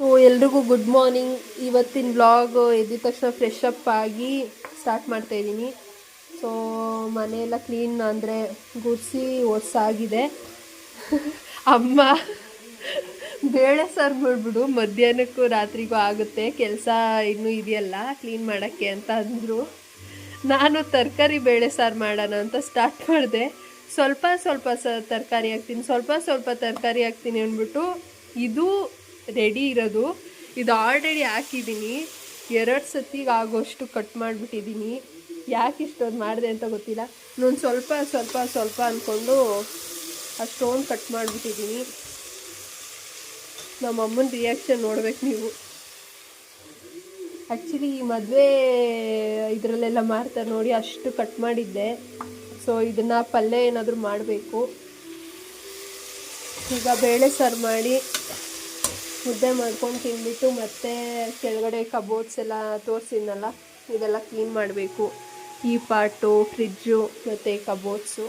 So ಎಲ್ರಿಗೂ good morning ಇವತ್ತಿನ blog ಎದ್ದಿದ ತಕ್ಷಣ ಫ್ರೆಶ್ ಅಪ್ ಆಗಿ ಸ್ಟಾರ್ಟ್ ಮಾಡ್ತಾ ಇದ್ದೀನಿ. ಸೊ ಮನೆಯೆಲ್ಲ ಕ್ಲೀನ್ ಅಂದರೆ ಗುಡಿಸಿ ಒಸಾಗಿದೆ ಅಮ್ಮ, ಬೇಳೆ ಸಾರು ಮಾಡಿಬಿಡು. ಮಧ್ಯಾಹ್ನಕ್ಕೂ ರಾತ್ರಿಗೂ ಆಗುತ್ತೆ. ಕೆಲಸ ಇನ್ನೂ ಇದೆಯಲ್ಲ ಕ್ಲೀನ್ ಮಾಡೋಕ್ಕೆ ಅಂತ ಅಂದರು. ನಾನು ತರಕಾರಿ ಬೇಳೆ ಸಾರು ಮಾಡೋಣ ಅಂತ ಸ್ಟಾರ್ಟ್ ಮಾಡಿದೆ. ಸ್ವಲ್ಪ ಸ್ವಲ್ಪ ಸ ತರಕಾರಿ ಹಾಕ್ತೀನಿ, ಸ್ವಲ್ಪ ಸ್ವಲ್ಪ ತರಕಾರಿ ಹಾಕ್ತೀನಿ ಅಂದ್ಬಿಟ್ಟು ಇದು ರೆಡಿ ಇರೋದು. ಇದು ಆಲ್ರೆಡಿ ಹಾಕಿದ್ದೀನಿ. ಎರಡು ಸತಿಗೆ ಆಗೋಷ್ಟು ಕಟ್ ಮಾಡಿಬಿಟ್ಟಿದ್ದೀನಿ. ಯಾಕೆ ಇಷ್ಟೊಂದು ಮಾಡಿದೆ ಅಂತ ಗೊತ್ತಿಲ್ಲ. ನಾನು ಸ್ವಲ್ಪ ಸ್ವಲ್ಪ ಸ್ವಲ್ಪ ಅಂದ್ಕೊಂಡು ಅಷ್ಟೊಂದು ಕಟ್ ಮಾಡಿಬಿಟ್ಟಿದ್ದೀನಿ. ನಮ್ಮ ಅಮ್ಮನ ರಿಯಾಕ್ಷನ್ ನೋಡ್ಬೇಕು ನೀವು. ಆ್ಯಕ್ಚುಲಿ ಈ ಮದುವೆ ಇದರಲ್ಲೆಲ್ಲ ಮಾಡ್ತಾರೆ ನೋಡಿ ಅಷ್ಟು ಕಟ್ ಮಾಡಿದ್ದೆ. ಸೊ ಇದನ್ನು ಪಲ್ಯ ಏನಾದರೂ ಮಾಡಬೇಕು. ಈಗ ಬೇಳೆ ಸಾರು ಮಾಡಿ ಮುದ್ದೆ ಮಾಡ್ಕೊಂಡು ತಿಂದ್ಬಿಟ್ಟು ಮತ್ತೆ ಕೆಳಗಡೆ ಕಬೋರ್ಡ್ಸ್ ಎಲ್ಲ ತೋರಿಸಿದ್ನಲ್ಲ ಇದೆಲ್ಲ ಕ್ಲೀನ್ ಮಾಡಬೇಕು. ಈ ಪಾಟು ಫ್ರಿಜ್ಜು ಮತ್ತು ಕಬೋರ್ಡ್ಸು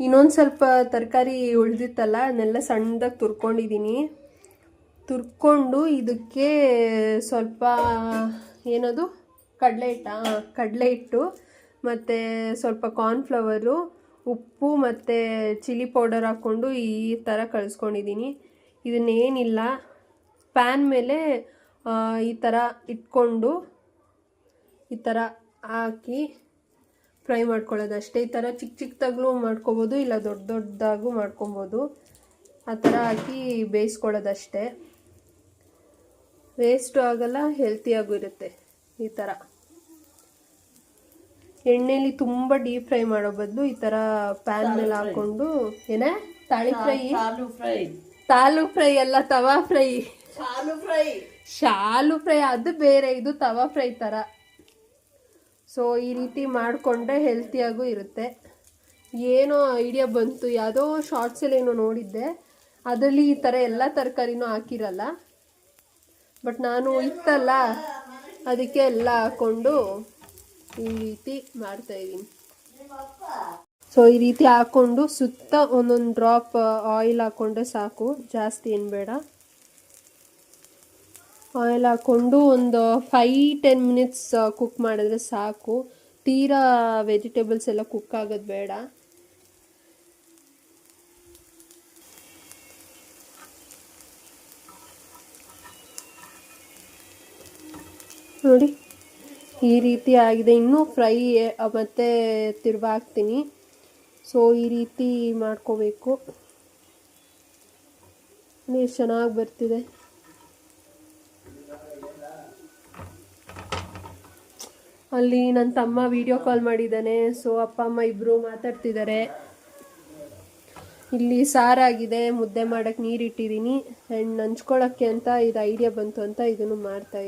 ಇನ್ನೊಂದು ಸ್ವಲ್ಪ ತರಕಾರಿ ಉಳಿದಿತ್ತಲ್ಲ, ಅದನ್ನೆಲ್ಲ ಸಣ್ಣದಾಗಿ ತುರ್ಕೊಂಡಿದ್ದೀನಿ ತುರ್ಕೊಂಡು ಇದಕ್ಕೆ ಸ್ವಲ್ಪ ಏನದು? ಕಡಲೆ ಹಿಟ್ಟ ಕಡಲೆ ಹಿಟ್ಟು, ಮತ್ತು ಸ್ವಲ್ಪ ಕಾರ್ನ್ಫ್ಲವರು ಉಪ್ಪು ಮತ್ತು ಚಿಲ್ಲಿ ಪೌಡರ್ ಹಾಕ್ಕೊಂಡು ಈ ಥರ ಕಳಿಸ್ಕೊಂಡಿದ್ದೀನಿ ಇದನ್ನೇನಿಲ್ಲ. ಪ್ಯಾನ್ ಮೇಲೆ ಈ ಥರ ಇಟ್ಕೊಂಡು ಈ ಥರ ಹಾಕಿ ಫ್ರೈ ಮಾಡ್ಕೊಳ್ಳೋದು ಅಷ್ಟೇ. ಈ ಥರ ಚಿಕ್ಕ ಚಿಕ್ಕದಾಗ್ಲೂ ಮಾಡ್ಕೊಬೋದು ಇಲ್ಲ ದೊಡ್ಡ ದೊಡ್ಡದಾಗೂ ಮಾಡ್ಕೊಬೋದು. ಆ ಥರ ಹಾಕಿ ಬೇಯಿಸ್ಕೊಳ್ಳೋದಷ್ಟೇ ವೇಸ್ಟು ಆಗಲ್ಲ ಹೆಲ್ತಿಯಾಗೂ ಇರುತ್ತೆ ಈ ಥರ ಎಣ್ಣೆಲಿ ತುಂಬ ಡೀಪ್ ಫ್ರೈ ಮಾಡೋ ಬದಲು ಈ ಥರ ಪ್ಯಾನ್ ಮೇಲೆ ಹಾಕ್ಕೊಂಡು ಏನೇ? ತಾಳಿ ಫ್ರೈ ಆಲೂ ಫ್ರೈ ತಾಲು ಫ್ರೈ ಅಲ್ಲ tawa fry. Shallow fry. Shallow fry ಅದು ಬೇರೆ ಇದು ತವಾ ಫ್ರೈ ಥರ ಸೊ ಈ ರೀತಿ ಮಾಡಿಕೊಂಡ್ರೆ ಹೆಲ್ತಿಯಾಗೂ ಇರುತ್ತೆ. ಏನೋ ಐಡಿಯಾ ಬಂತು ಯಾವುದೋ ಶಾರ್ಟ್ಸಲ್ಲಿ ಏನೋ ನೋಡಿದ್ದೆ. ಅದರಲ್ಲಿ ಈ ಥರ ಎಲ್ಲ ತರಕಾರಿನೂ ಹಾಕಿರಲ್ಲ. ಬಟ್ ನಾನು ಇತ್ತಲ್ಲ ಅದಕ್ಕೆ ಎಲ್ಲ ಹಾಕ್ಕೊಂಡು ಈ ರೀತಿ ಮಾಡ್ತಾ ಇದ್ದೀನಿ. ಸೊ ಈ ರೀತಿ ಹಾಕ್ಕೊಂಡು ಸುತ್ತ ಒಂದೊಂದು ಡ್ರಾಪ್ ಆಯಿಲ್ ಹಾಕ್ಕೊಂಡ್ರೆ ಸಾಕು. ಜಾಸ್ತಿ ಏನು ಬೇಡ. ಆಯಿಲ್ ಹಾಕ್ಕೊಂಡು ಒಂದು ಫೈ ಟೆನ್ ಮಿನಿಟ್ಸ್ ಕುಕ್ ಮಾಡಿದ್ರೆ ಸಾಕು. ತೀರಾ ವೆಜಿಟೇಬಲ್ಸ್ ಎಲ್ಲ ಕುಕ್ ಆಗೋದು ಬೇಡ. ನೋಡಿ, ಈ ರೀತಿ ಆಗಿದೆ. ಇನ್ನೂ ಫ್ರೈ ಮತ್ತೆ ತಿರುವಾಕ್ತೀನಿ. ಸೊ, ಈ ರೀತಿ ಮಾಡ್ಕೋಬೇಕು. ನೀರು ಚೆನ್ನಾಗಿ ಬರ್ತಿದೆ. ಅಲ್ಲಿ ನನ್ನ ತಮ್ಮ ವಿಡಿಯೋ ಕಾಲ್ ಮಾಡಿದ್ದಾನೆ. ಸೊ, ಅಪ್ಪ, ಅಮ್ಮ ಇಬ್ಬರು ಮಾತಾಡ್ತಿದ್ದಾರೆ. ಇಲ್ಲಿ ಸಾರಾಗಿದೆ. ಮುದ್ದೆ ಮಾಡೋಕ್ಕೆ ನೀರು ಇಟ್ಟಿದ್ದೀನಿ ಆ್ಯಂಡ್ ನಂಚ್ಕೊಳ್ಳೋಕ್ಕೆ ಅಂತ ಇದು ಐಡಿಯಾ ಬಂತು ಅಂತ ಇದನ್ನು ಮಾಡ್ತಾ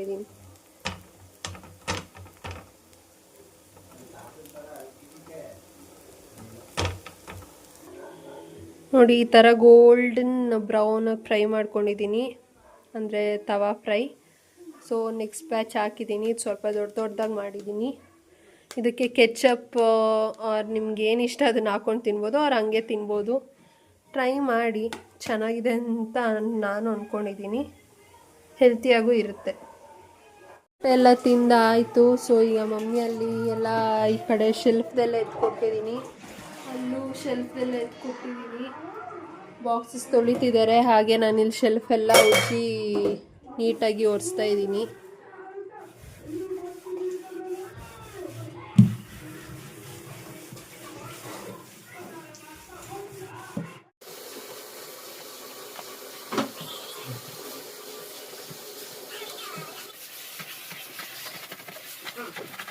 ನೋಡಿ, ಈ ಥರ ಗೋಲ್ಡನ್ ಬ್ರೌನ್ ಫ್ರೈ ಮಾಡ್ಕೊಂಡಿದ್ದೀನಿ. ಅಂದರೆ tawa fry so next batch ಹಾಕಿದ್ದೀನಿ. ಇದು ಸ್ವಲ್ಪ ದೊಡ್ಡ ದೊಡ್ಡದಾಗಿ ಮಾಡಿದ್ದೀನಿ. ಇದಕ್ಕೆ ಕೆಚಪ್ ಆರ್ ನಿಮ್ಗೆ ಏನು ಇಷ್ಟ ಅದನ್ನು ಹಾಕ್ಕೊಂಡು ತಿನ್ಬೋದು, ಅವ್ರು ಹಂಗೆ ತಿನ್ಬೋದು. ಟ್ರೈ ಮಾಡಿ. ಚೆನ್ನಾಗಿದೆ ಅಂತ ನಾನು ಅಂದ್ಕೊಂಡಿದ್ದೀನಿ ಹೆಲ್ತಿಯಾಗೂ ಇರುತ್ತೆ. ಎಲ್ಲ ತಿಂದ ಆಯಿತು ಸೊ ಈಗ ಮಮ್ಮಿಯಲ್ಲಿ ಎಲ್ಲ ಈ ಕಡೆ ಶೆಲ್ಫ್ದೆಲ್ಲ ಎತ್ಕೊಟ್ಟಿದ್ದೀನಿ. ಎಲ್ಲೂ ಶೆಲ್ಫ್ ಎಲ್ಲ ಎತ್ಕೊಟ್ಟಿದ್ದೀನಿ ಬಾಕ್ಸಸ್ ತೊಳಿತಿದ್ದಾರೆ, ಹಾಗೆ ನಾನು ಇಲ್ಲಿ ಶೆಲ್ಫ್ ಎಲ್ಲ ಉಜ್ಜಿ ನೀಟಾಗಿ ಒರೆಸ್ತಾ ಇದ್ದೀನಿ Thank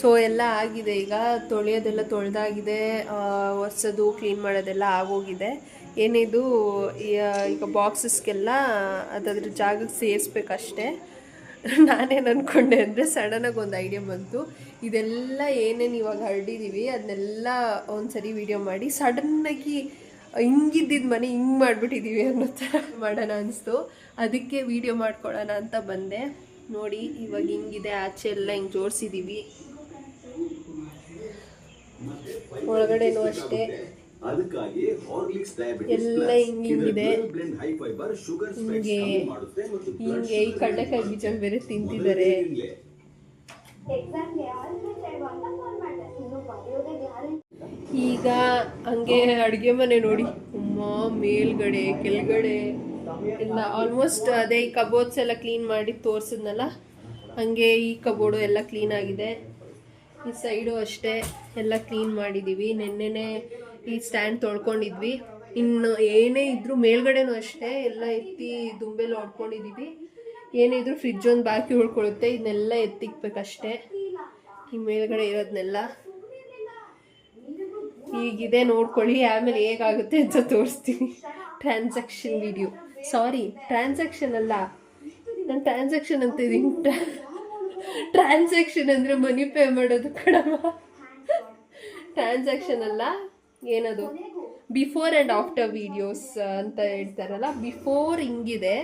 ಸೊ ಎಲ್ಲ ಆಗಿದೆ. ಈಗ ತೊಳೆಯೋದೆಲ್ಲ ತೊಳೆದಾಗಿದೆ. ಒರೆಸೋದು ಕ್ಲೀನ್ ಮಾಡೋದೆಲ್ಲ ಆಗೋಗಿದೆ. ಏನಿದು ಈಗ ಬಾಕ್ಸಸ್ಗೆಲ್ಲ ಅದಾದ್ರ ಜಾಗಕ್ಕೆ ಸೇರಿಸ್ಬೇಕಷ್ಟೇ. ನಾನೇನು ಅಂದ್ಕೊಂಡೆ ಅಂದರೆ ಸಡನ್ನಾಗಿ ಒಂದು ಐಡಿಯಾ ಬಂತು. ಇದೆಲ್ಲ ಏನೇನು ಇವಾಗ ಹರಡಿದ್ದೀವಿ ಅದನ್ನೆಲ್ಲ ಒಂದ್ಸರಿ ವಿಡಿಯೋ ಮಾಡಿ ಸಡನ್ನಾಗಿ ಹಿಂಗಿದ್ದಿದ್ದು ಮನೆ ಹಿಂಗೆ ಮಾಡಿಬಿಟ್ಟಿದ್ದೀವಿ ಅನ್ನೋ ಥರ ಮಾಡೋಣ ಅನಿಸ್ತು. ಅದಕ್ಕೆ ವಿಡಿಯೋ ಮಾಡ್ಕೊಳ್ಳೋಣ ಅಂತ ಬಂದೆ. ನೋಡಿ, ಇವಾಗ ಹಿಂಗಿದೆ, ಆಚೆ ಎಲ್ಲ ಹಿಂಗೆ ಜೋಡಿಸಿದ್ದೀವಿ ಒಳಗಡೆನೂ ಅಷ್ಟೇ. ಅದಕ್ಕಾಗಿ ಹಾರ್ಲಿಕ್ಸ್ ಡಯಾಬಿಟಿಸ್ ಎಲ್ಲ ಹಿಂಗಿದೆ. ಬ್ಲೆಂಡ್ ಹೈ ಫೈಬರ್ ಶುಗರ್ ಹಿಂಗೆ ಮಾಡುತ್ತೆ ಮತ್ತು ಹಿಂಗೆ ಈ ಕಡಲೆಕಾಯಿ ಬೀಜ ಬೇರೆ ತಿಂತಿದ್ದಾರೆ. ಈಗ ಹಂಗೆ ಅಡುಗೆ ಮನೆ ನೋಡಿ. ಅಮ್ಮ ಮೇಲ್ಗಡೆ ಕೆಳಗಡೆ ಎಲ್ಲ ಆಲ್ಮೋಸ್ಟ್ ಅದೇ ಈ ಕಬೋರ್ಡ್ಸ್ ಎಲ್ಲ ಕ್ಲೀನ್ ಮಾಡಿ ತೋರಿಸಿದ್ನಲ್ಲ? ಹಂಗೆ ಈ ಕಬೋರ್ಡು ಎಲ್ಲ ಕ್ಲೀನ್ ಆಗಿದೆ. ಈ ಸೈಡು ಅಷ್ಟೇ. ಎಲ್ಲ ಕ್ಲೀನ್ ಮಾಡಿದ್ದೀವಿ ನೆನ್ನೆನೆ ಈ ಸ್ಟ್ಯಾಂಡ್ ತೊಳ್ಕೊಂಡಿದ್ವಿ. ಇನ್ನು ಏನೇ ಇದ್ರೂ ಮೇಲ್ಗಡೆನೂ ಅಷ್ಟೇ ಎಲ್ಲ ಎತ್ತಿ ದುಂಬೆಲ್ಲ ಹೊಡ್ಕೊಂಡಿದ್ದೀವಿ ಏನೇ ಇದ್ರೂ ಫ್ರಿಜ್ ಒಂದು ಬಾಕಿ ಉಳ್ಕೊಳ್ಳುತ್ತೆ. ಇದನ್ನೆಲ್ಲ ಎತ್ತಿಕ್ಬೇಕಷ್ಟೇ. ಈ ಮೇಲ್ಗಡೆ ಇರೋದನ್ನೆಲ್ಲ ಈಗಿದೆ ನೋಡ್ಕೊಳ್ಳಿ. ಆಮೇಲೆ ಹೇಗಾಗುತ್ತೆ ಅಂತ ತೋರಿಸ್ತೀನಿ. ಟ್ರಾನ್ಸಾಕ್ಷನ್ ವಿಡಿಯೋ ಸಾರಿ ಟ್ರಾನ್ಸಾಕ್ಷನ್ ಅಲ್ಲ. ನಾನು ಟ್ರಾನ್ಸಾಕ್ಷನ್ ಅಂತ ಇದ್ದೀನಿ ಟ್ರಾನ್ಸಾಕ್ಷನ್ ಅಂದರೆ ಮನಿ ಪೇ ಮಾಡೋದು ಕಡಮ ಟ್ರಾನ್ಸಾಕ್ಷನ್ ಅಲ್ಲ? ಏನದು? ಬಿಫೋರ್ ಆ್ಯಂಡ್ ಆಫ್ಟರ್ ವಿಡಿಯೋಸ್ ಅಂತ ಹೇಳ್ತಾರಲ್ಲ? ಬಿಫೋರ್ ಹಿಂಗಿದೆ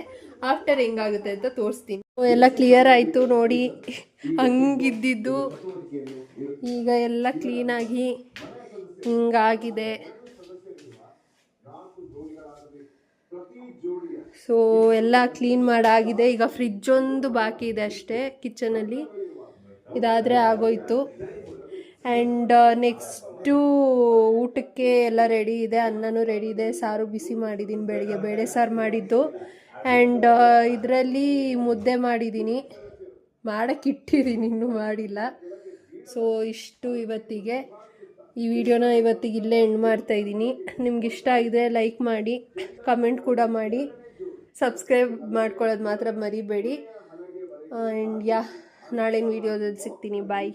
ಆಫ್ಟರ್ ಹೆಂಗಾಗುತ್ತೆ ಅಂತ ತೋರಿಸ್ತೀನಿ. ಎಲ್ಲ ಕ್ಲಿಯರ್ ಆಯಿತು ನೋಡಿ. ಹಂಗಿದ್ದಿದ್ದು. ಈಗ ಎಲ್ಲ ಕ್ಲೀನಾಗಿ ಹಿಂಗಾಗಿದೆ. ಸೊ ಎಲ್ಲ ಕ್ಲೀನ್ ಮಾಡಾಗಿದೆ. ಈಗ ಫ್ರಿಜ್ ಒಂದು ಬಾಕಿ ಇದೆ ಅಷ್ಟೇ ಕಿಚನಲ್ಲಿ ಇದಾದರೆ ಆಗೋಯ್ತು. ಆ್ಯಂಡ್ ನೆಕ್ಸ್ಟು ಊಟಕ್ಕೆ ಎಲ್ಲ ರೆಡಿ ಇದೆ, ಅನ್ನನೂ ರೆಡಿ ಇದೆ, ಸಾರು ಬಿಸಿ ಮಾಡಿದ್ದೀನಿ ಬೆಳಿಗ್ಗೆ ಬೇಳೆ ಸಾರು ಮಾಡಿದ್ದು. ಆ್ಯಂಡ್ ಇದರಲ್ಲಿ ಮುದ್ದೆ ಮಾಡಿದ್ದೀನಿ ಮಾಡೋಕ್ಕಿಟ್ಟಿದ್ದೀನಿ ಇನ್ನೂ ಮಾಡಿಲ್ಲ. ಸೊ ಇಷ್ಟು ಇವತ್ತಿಗೆ. ಈ ವಿಡಿಯೋನ ಇವತ್ತಿಗೆ ಇಲ್ಲೇ ಎಂಡ್ ಮಾಡ್ತಾ ಇದ್ದೀನಿ. ನಿಮ್ಗೆ ಇಷ್ಟ ಆಗಿದ್ರೆ ಲೈಕ್ ಮಾಡಿ ಕಮೆಂಟ್ ಕೂಡ ಮಾಡಿ. ಸಬ್ಸ್ಕ್ರೈಬ್ ಮಾಡ್ಕೊಳ್ಳೋದು ಮಾತ್ರ ಮರಿಬೇಡಿ. ಆ್ಯಂಡ್ ಯಾ ನಾಳಿನ ವಿಡಿಯೋದಲ್ಲಿ ಸಿಗ್ತೀನಿ. ಬಾಯ್